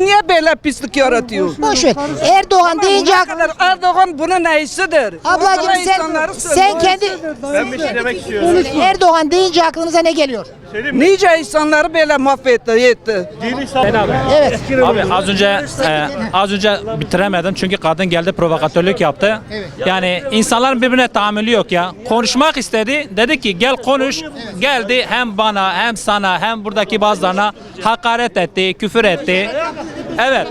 Niye böyle pislik yaratıyor? Boş ver. Erdoğan deyince Ne kadar Erdoğan bunun neyisidir? Ablacığım Ortada sen insanları sen söylüyor. kendi Ben bir şey demek istiyorum. Erdoğan deyince aklınıza ne geliyor? Nice insanları böyle mahvetti, yetti. Evet. Abi az önce e, az önce bitiremedim çünkü kadın geldi provokatörlük yaptı. Yani insanların birbirine tahammülü yok ya. Konuşmak istedi. Dedi ki gel konuş. Geldi hem bana hem sana hem buradaki bazılarına hakaret etti, küfür etti. Evet.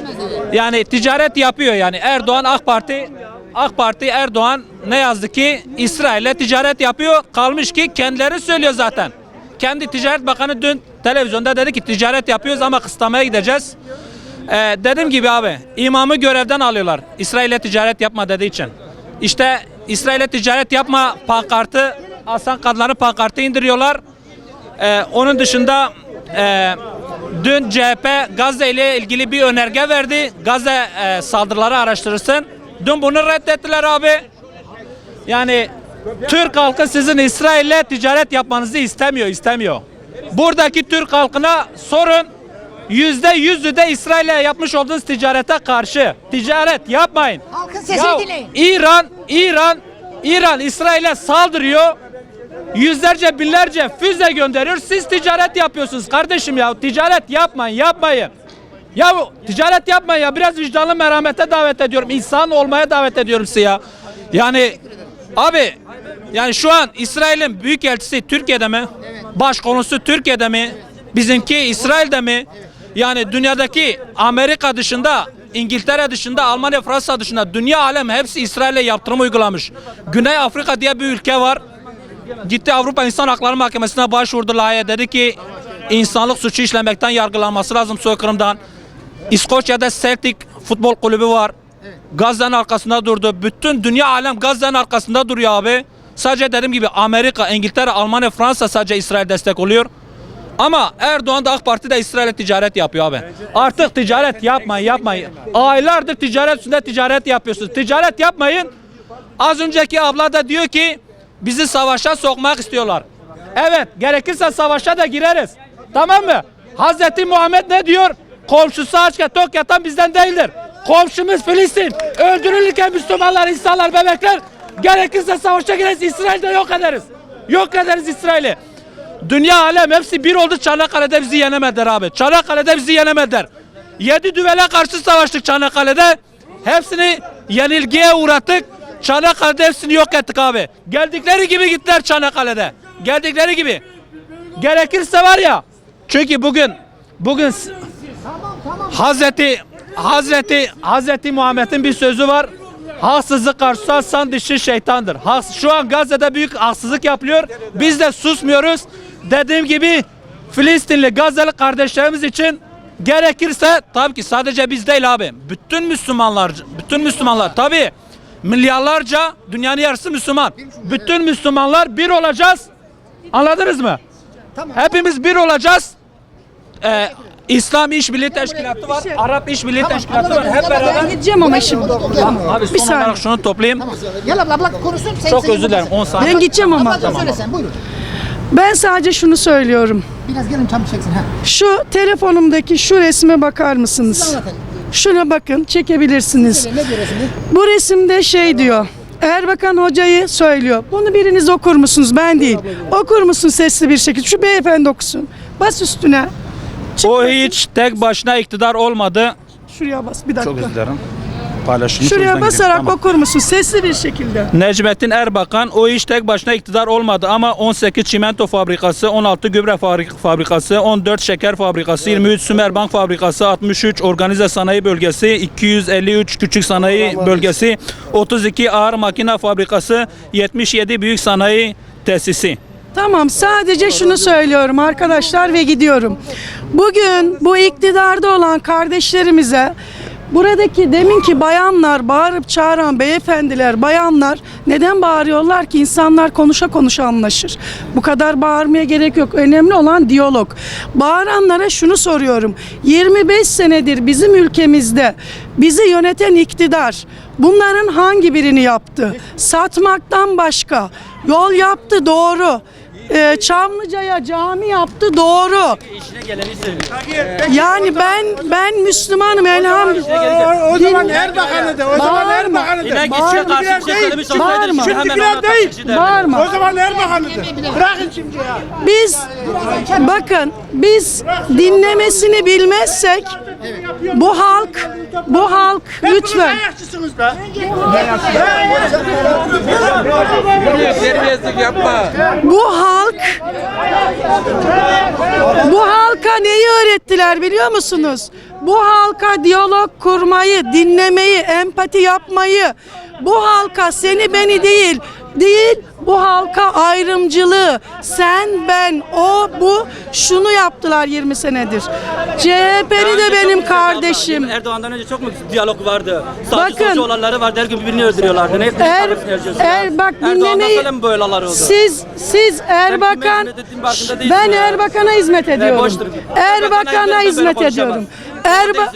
Yani ticaret yapıyor yani. Erdoğan AK Parti AK Parti Erdoğan ne yazdı ki İsrail'le ticaret yapıyor. Kalmış ki kendileri söylüyor zaten. Kendi Ticaret Bakanı dün televizyonda dedi ki ticaret yapıyoruz ama kısıtlamaya gideceğiz. Ee, dediğim gibi abi imamı görevden alıyorlar. İsrail'e ticaret yapma dediği için. İşte İsrail'e ticaret yapma pankartı Hasan kadınları pankartı indiriyorlar. Ee, onun dışında e, dün CHP Gazze ile ilgili bir önerge verdi. Gazze e, saldırıları araştırırsın. Dün bunu reddettiler abi. Yani Türk halkı sizin İsrail'le ticaret yapmanızı istemiyor, istemiyor. Buradaki Türk halkına sorun. Yüzde yüzü de İsrail'le yapmış olduğunuz ticarete karşı. Ticaret yapmayın. Halkın sesini Ya, dinleyin. İran, İran, İran İsrail'e saldırıyor. Yüzlerce binlerce füze gönderiyor. Siz ticaret yapıyorsunuz kardeşim ya. Ticaret yapmayın, yapmayın. Ya ticaret yapmayın ya. Biraz vicdanlı merhamete davet ediyorum. İnsan olmaya davet ediyorum sizi ya. Yani abi yani şu an İsrail'in büyük elçisi Türkiye'de mi? Başkonusu Türkiye'de mi? Bizimki İsrail'de mi? Yani dünyadaki Amerika dışında İngiltere dışında, Almanya, Fransa dışında dünya alem hepsi İsrail'e yaptırım uygulamış. Güney Afrika diye bir ülke var. Gitti Avrupa İnsan Hakları Mahkemesi'ne başvurdu Lahey'e dedi ki insanlık suçu işlemekten yargılanması lazım soykırımdan. İskoçya'da Celtic futbol kulübü var. Gazze'nin arkasında durdu. Bütün dünya alem Gazze'nin arkasında duruyor abi. Sadece dediğim gibi Amerika, İngiltere, Almanya, Fransa sadece İsrail destek oluyor. Ama Erdoğan da AK Parti de İsrail'e ticaret yapıyor abi. Artık ticaret yapmayın, yapmayın. Aylardır ticaret üstünde ticaret yapıyorsunuz. Ticaret yapmayın. Az önceki abla da diyor ki bizi savaşa sokmak istiyorlar. Evet, gerekirse savaşa da gireriz. Tamam mı? Hazreti Muhammed ne diyor? Komşusu açken tok yatan bizden değildir. Komşumuz Filistin. Öldürülürken Müslümanlar, insanlar, bebekler gerekirse savaşa gireriz. İsrail'de yok ederiz. Yok ederiz İsrail'i. Dünya alem hepsi bir oldu Çanakkale'de bizi yenemediler abi. Çanakkale'de bizi yenemediler. Yedi düvele karşı savaştık Çanakkale'de. Hepsini yenilgiye uğrattık. Çanakkale'de hepsini yok ettik abi. Geldikleri gibi gittiler Çanakkale'de. Geldikleri gibi. Gerekirse var ya. Çünkü bugün bugün Hazreti Hazreti Hazreti Muhammed'in bir sözü var. Haksızlık karşısı aslan dişi şeytandır. Haks- Şu an Gazze'de büyük haksızlık yapılıyor. Biz de susmuyoruz. Dediğim gibi Filistinli Gazze'li kardeşlerimiz için gerekirse tabii ki sadece biz değil abi. Bütün Müslümanlar, bütün Müslümanlar tabii milyarlarca dünyanın yarısı Müslüman. Bütün Müslümanlar bir olacağız. Anladınız mı? Hepimiz bir olacağız. Ee, İslam İşbirliği Teşkilatı var, Arap İşbirliği Teşkilatı var. Hep beraber Gideceğim ama şimdi. Abi son saniye. olarak şunu toplayayım. Gel abla abla konuşsun. Sen, Çok özür dilerim 10 saniye. Ben gideceğim ama. Ablacığım söyle sen buyurun. Ben sadece şunu söylüyorum. Biraz gelin tam çeksin. Ha. Şu telefonumdaki şu resme bakar mısınız? Anlatayım. Şuna bakın çekebilirsiniz. Ne diyor şimdi? Bu resimde şey diyor. Erbakan hocayı söylüyor. Bunu biriniz okur musunuz? Ben değil. Okur musun sesli bir şekilde? Şu beyefendi okusun. Bas üstüne. O hiç tek başına iktidar olmadı. Şuraya bas bir dakika. Çok özür dilerim. Paylaşılmış. Şuraya basarak gidiyorum. okur musun? Sesli bir şekilde. Necmettin Erbakan o iş tek başına iktidar olmadı ama 18 çimento fabrikası, 16 gübre fabrik- fabrikası, 14 şeker fabrikası, 23 Sümerbank fabrikası, 63 organize sanayi bölgesi, 253 küçük sanayi bölgesi, 32 ağır makine fabrikası, 77 büyük sanayi tesisi. Tamam sadece şunu söylüyorum arkadaşlar ve gidiyorum. Bugün bu iktidarda olan kardeşlerimize buradaki deminki bayanlar bağırıp çağıran beyefendiler bayanlar neden bağırıyorlar ki insanlar konuşa konuşa anlaşır. Bu kadar bağırmaya gerek yok. Önemli olan diyalog. Bağıranlara şunu soruyorum. 25 senedir bizim ülkemizde bizi yöneten iktidar bunların hangi birini yaptı? Satmaktan başka. Yol yaptı doğru. E, Çamlıca'ya cami yaptı doğru. Yani ben ben Müslümanım elhamdülillah. O zaman Erbakan'ı de. O zaman. Erbakan'ı de. Bağırma. şey Bağırma. hemen Şimdikiler değil. Bağırma. O zaman Erbakan'ı de. Bırakın şimdi ya. Biz bakın biz dinlemesini bilmezsek bu halk bu halk lütfen Ayakçısınız da. Bu halk bu halka neyi öğrettiler biliyor musunuz? Bu halka diyalog kurmayı, dinlemeyi, empati yapmayı, bu halka seni beni değil, değil bu halka ayrımcılığı, sen ben o bu şunu yaptılar 20 senedir. CHP'li de benim kardeşim. Erdoğan'dan önce çok mu diyalog vardı? Sağcı Bakın. solcu olanları vardı. Her gün birbirini öldürüyorlardı. Ne Er, er bak Erdoğan'dan dinlemeyi mı böyle oldu? siz siz Erbakan ben. Erbakan'a hizmet ediyorum. Erbakan'a hizmet ediyorum. Erba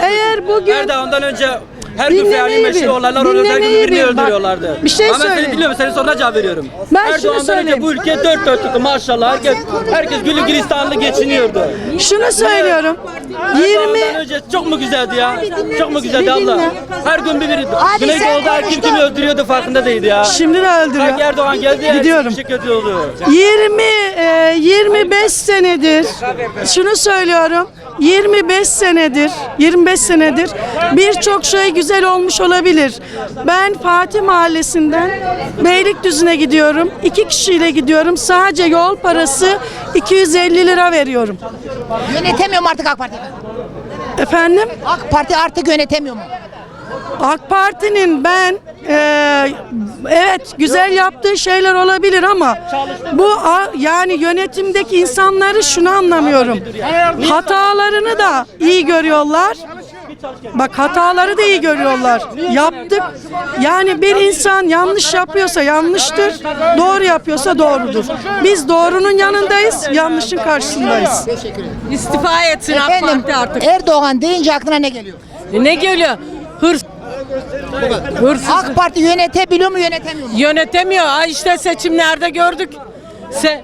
eğer bugün Erdoğan'dan önce her gün meşru bil, olaylar oluyordu. Her gün. Bak, öldürüyorlardı. bir şey söyleyeyim. Senin soruna cevap veriyorum. Ben şunu Erdoğan'dan önce söyleyeyim. bu ülke dört dörtlüktü maşallah. Herkes, herkes gülü gülistanlı geçiniyordu. şunu söylüyorum. Erdoğan'dan 20 önce çok mu güzeldi ya? Çok mu güzeldi abla? Her gün bir biri. Güneydoğu'da her kim kimi öldürüyordu farkında değildi ya. şimdi de Sanki öldürüyor. Erdoğan geldi her Gidiyorum. şey kötü oldu. 20 e, 25 senedir şunu söylüyorum. 25 senedir 25 senedir birçok şey güzel olmuş olabilir. Ben Fatih Mahallesi'nden Beylikdüzü'ne gidiyorum. iki kişiyle gidiyorum. Sadece yol parası 250 lira veriyorum. Yönetemiyorum artık AK Parti. Efendim? AK Parti artık yönetemiyor mu? AK Parti'nin ben eee, evet güzel yaptığı şeyler olabilir ama bu a- yani yönetimdeki insanları şunu anlamıyorum. Hatalarını da iyi görüyorlar. Bak hataları da iyi görüyorlar. Yaptık. Yani bir insan yanlış yapıyorsa yanlıştır, doğru yapıyorsa doğrudur. Biz doğrunun yanındayız, yanlışın karşısındayız. İstifa etsin AK Efendim Parti artık. Erdoğan deyince aklına ne geliyor? Ne geliyor? Hırs. Hırsız. AK Parti yönetebiliyor mu yönetemiyor mu? Yönetemiyor. Ha işte seçimlerde gördük. Se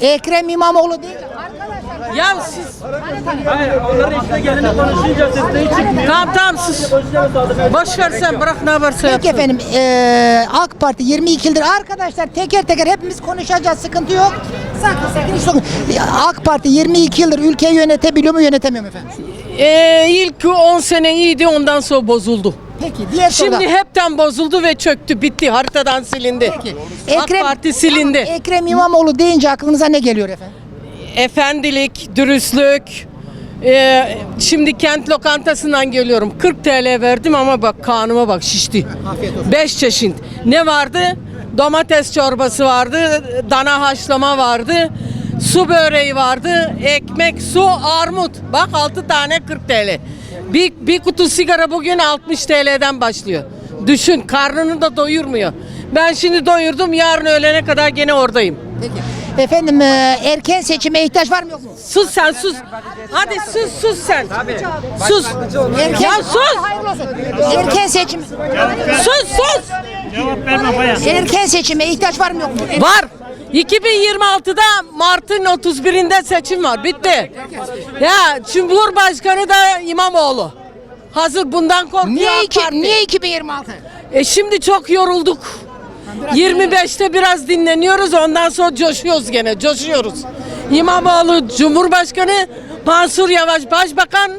Ekrem İmamoğlu değil. ya siz Hayır, onların işte geleni konuşunca sesleri çıkmıyor. tamam tamam sus. Boş ver sen bırak ne varsa Peki yapsın. efendim eee, AK Parti 22 yıldır arkadaşlar teker teker hepimiz konuşacağız sıkıntı yok. Sakin sakin hiç sorun- Ya, AK Parti 22 yıldır ülkeyi yönetebiliyor mu yönetemiyor mu efendim? Ee, ilk 10 sene iyiydi ondan sonra bozuldu. Peki diğer soruda. Şimdi hepten bozuldu ve çöktü bitti haritadan silindi. AK Parti silindi. Ekrem İmamoğlu deyince aklınıza ne geliyor efendim? efendilik, dürüstlük. Ee, şimdi kent lokantasından geliyorum. 40 TL verdim ama bak kanıma bak şişti. 5 çeşit. Ne vardı? Domates çorbası vardı, dana haşlama vardı, su böreği vardı, ekmek, su, armut. Bak 6 tane 40 TL. Bir, bir kutu sigara bugün 60 TL'den başlıyor. Düşün karnını da doyurmuyor. Ben şimdi doyurdum yarın öğlene kadar gene oradayım. Peki. Efendim eee, erken seçime ihtiyaç var mı yok mu? Sus sen sus. Hadi sus sus sen. Sus. Erken, Ya sus. Hayırlı olsun. Erken seçim. Sus sus. Erken seçime ihtiyaç var mı yok mu? Var. 2026'da Mart'ın 31'inde seçim var. Bitti. Ya Cumhurbaşkanı da İmamoğlu. Hazır bundan korkuyor Niye, AK iki, Parti. niye 2026? E şimdi çok yorulduk. 25'te biraz dinleniyoruz ondan sonra coşuyoruz gene coşuyoruz. İmamoğlu Cumhurbaşkanı, Mansur Yavaş Başbakan.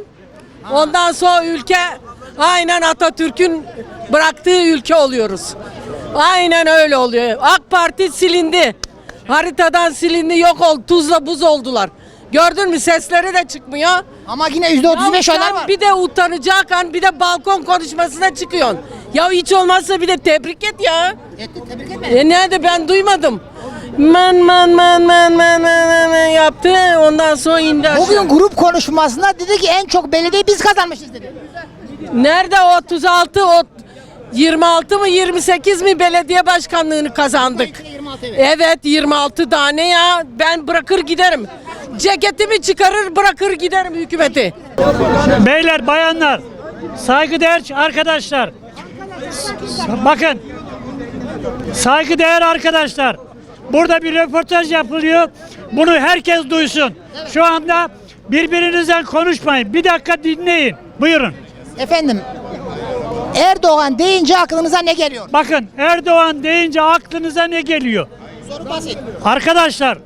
Ondan sonra ülke aynen Atatürk'ün bıraktığı ülke oluyoruz. Aynen öyle oluyor. AK Parti silindi. Haritadan silindi yok oldu. Tuzla buz oldular. Gördün mü sesleri de çıkmıyor. Ama yine %35 Ya oylar sen var. Bir de utanacak an bir de balkon konuşmasına çıkıyorsun. Ya hiç olmazsa bir de tebrik et ya. Etti, tebrik etme. E nerede ben duymadım. Man man man man man man man yaptı ondan sonra indi aşağı. Bugün grup konuşmasında dedi ki en çok belediye biz kazanmışız dedi. Nerede o 36 o 26 mı 28 mi belediye başkanlığını kazandık. 26 evet. Evet 26 tane ya ben bırakır giderim. Ceketimi çıkarır bırakır giderim hükümeti. Beyler, bayanlar, saygıdeğer arkadaşlar. Bakın, saygıdeğer arkadaşlar. Burada bir röportaj yapılıyor. Bunu herkes duysun. Şu anda birbirinizden konuşmayın. Bir dakika dinleyin. Buyurun. Efendim Erdoğan deyince aklınıza ne geliyor? Bakın Erdoğan deyince aklınıza ne geliyor? Soru basit. Arkadaşlar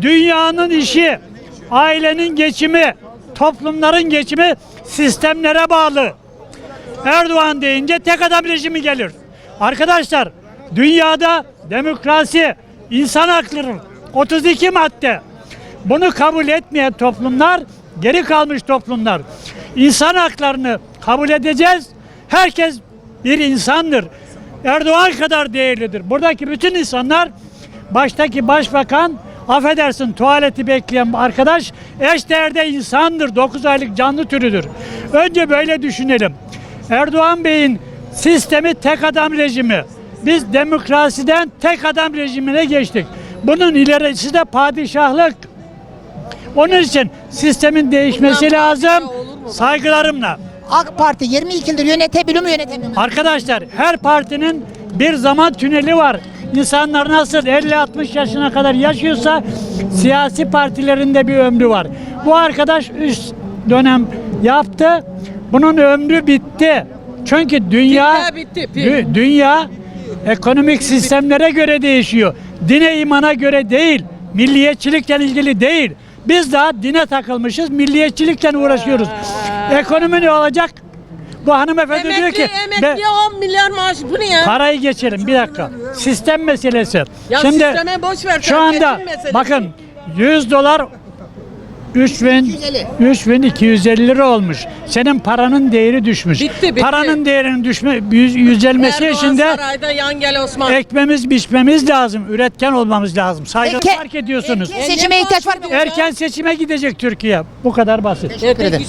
dünyanın işi, ailenin geçimi, toplumların geçimi sistemlere bağlı. Erdoğan deyince tek adam rejimi gelir. Arkadaşlar dünyada demokrasi, insan hakları 32 madde. Bunu kabul etmeyen toplumlar geri kalmış toplumlar. İnsan haklarını kabul edeceğiz. Herkes bir insandır. Erdoğan kadar değerlidir. Buradaki bütün insanlar baştaki başbakan affedersin tuvaleti bekleyen arkadaş eşdeğerde insandır. 9 aylık canlı türüdür. Önce böyle düşünelim. Erdoğan Bey'in sistemi tek adam rejimi. Biz demokrasiden tek adam rejimine geçtik. Bunun ilerisi de padişahlık. Onun için sistemin değişmesi lazım. Saygılarımla. AK Parti 22 yıldır yönetebiliyor mu yönetemiyor mu? Arkadaşlar her partinin bir zaman tüneli var. İnsanlar nasıl 50-60 yaşına kadar yaşıyorsa siyasi partilerin de bir ömrü var. Bu arkadaş üst dönem yaptı. Bunun ömrü bitti. Çünkü dünya Piller bitti, dü- dünya ekonomik sistemlere göre değişiyor. Dine imana göre değil. Milliyetçilikle ilgili değil. Biz daha dine takılmışız. Milliyetçilikle uğraşıyoruz. Ekonomi ne olacak? Bu hanımefendi diyor Emekli, ki emekli "Ben- 10 milyar maaş bu ne ya? Parayı geçelim bir dakika. Sistem meselesi. Ya Şimdi sisteme boş ver, şu sen anda meselesi. bakın 100 dolar 3000 3250 lira olmuş. Senin paranın değeri düşmüş. Bitti, bitti. Paranın değerinin düşme yüz, yücelmesi Erdoğan için de sarayda yan gel Osman. ekmemiz biçmemiz lazım. Üretken olmamız lazım. Saygı fark ediyorsunuz. erken seçime ihtiyaç var mı? Erken seçime gidecek Türkiye. Bu kadar basit. Teşekkür ederim.